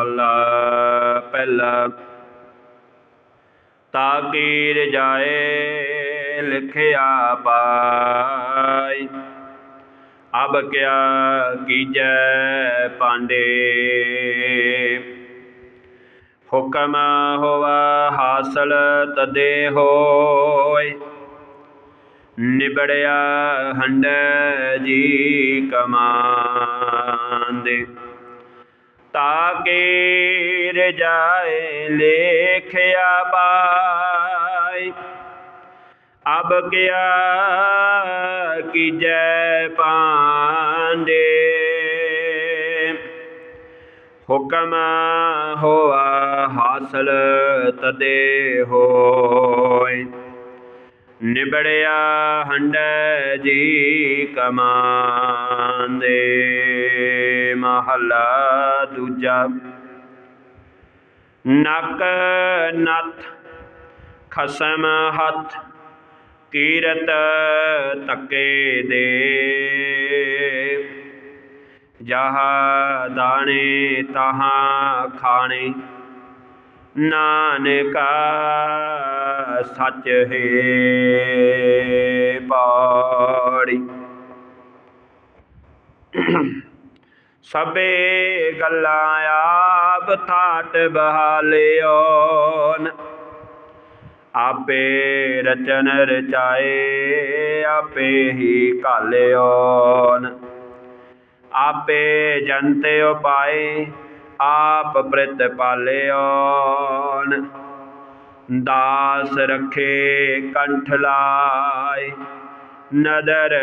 ਮਹੱਲਾ ਪਹਿਲਾ। ਤਾਕੀ ਰਜਾਏ ਲਿਖਿਆ ਪਾਈ ਅਬ ਕਿਆ ਕੀਜੈ ਪਾਂਡੇ। ਹੁਕਮ ਹੋਵਾ ਹਾਸਲ ਤਦੇ ਹੋਏ। ਨਿਬੜਿਆ ਹੰਡ ਜੀ ਕਮਾਂਦੇ। ਤਾਕੇ ਰਜਾਏ ਲੇਖਿਆ ਪਾਈ ਅਬ ਕਿਆ ਕੀਜੈ ਪਾਂਡੇ ਹੁਕਮ ਹੋਆ ਹਾਸਲ ਤਦੇ ਹੋਇ ਨਿਬੜਿਆ ਹੰਡ ਜੀ ਕਮਾਂਦੇ ਮਹਲਾ ਦੂਜਾ। ਨਕ ਨਥ, ਖਸਮ ਹੱਥ, ਕੀਰਤ ਤੱਕੇ ਦੇ। ਜਹਾ ਦਾਣੇ ਤਹਾਂ ਖਾਣੇ, ਨਾਨਕਾ ਸੱਚ ਹੈ ਪਾੜੀ। ਸਭੇ ਗੱਲਾਂ ਆਪ ਥਾਟ ਬਹਾਲਿਓਨ। ਆਪੇ ਰਚਨ ਰਚਾਏ, ਆਪੇ ਹੀ ਘਾਲਿਓਨ। ਆਪੇ ਜਨਤੇ ਉਪਾਏ, ਆਪ ਪ੍ਰਿਤ ਪਾਲਿਓਨ। ਦਾਸ ਰਖੇ, ਕੰਠ ਲਾਏ, ਨਦਰ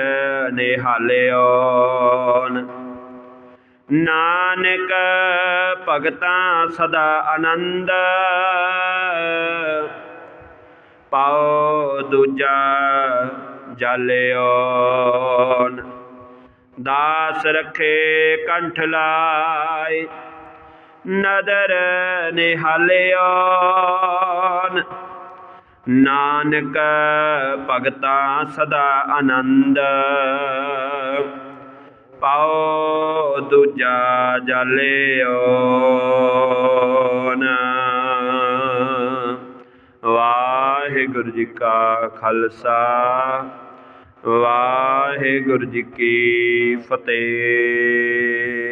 ਨਿਹਾਲਿਓਨ। ਨਾਨਕ ਭਗਤਾਂ ਸਦਾ ਆਨੰਦ। ਪਾਓ ਦੂਜਾ ਜਾਲਿਓਨ ਦਾਸ ਰਖੇ ਕੰਠ ਲਾਏ, ਨਦਰ ਨਿਹਾਲਿਓਨ ਨਾਨਕ ਭਗਤਾਂ ਸਦਾ ਆਨੰਦ। ਪਾਓ ਦੂਜਾ ਜਾਲਿਓਨ ਵਾਹਿਗੁਰੂ ਜੀ ਕਾ ਖਾਲਸਾ ਵਾਹਿਗੁਰੂ ਜੀ ਕੀ ਫਤਿਹ।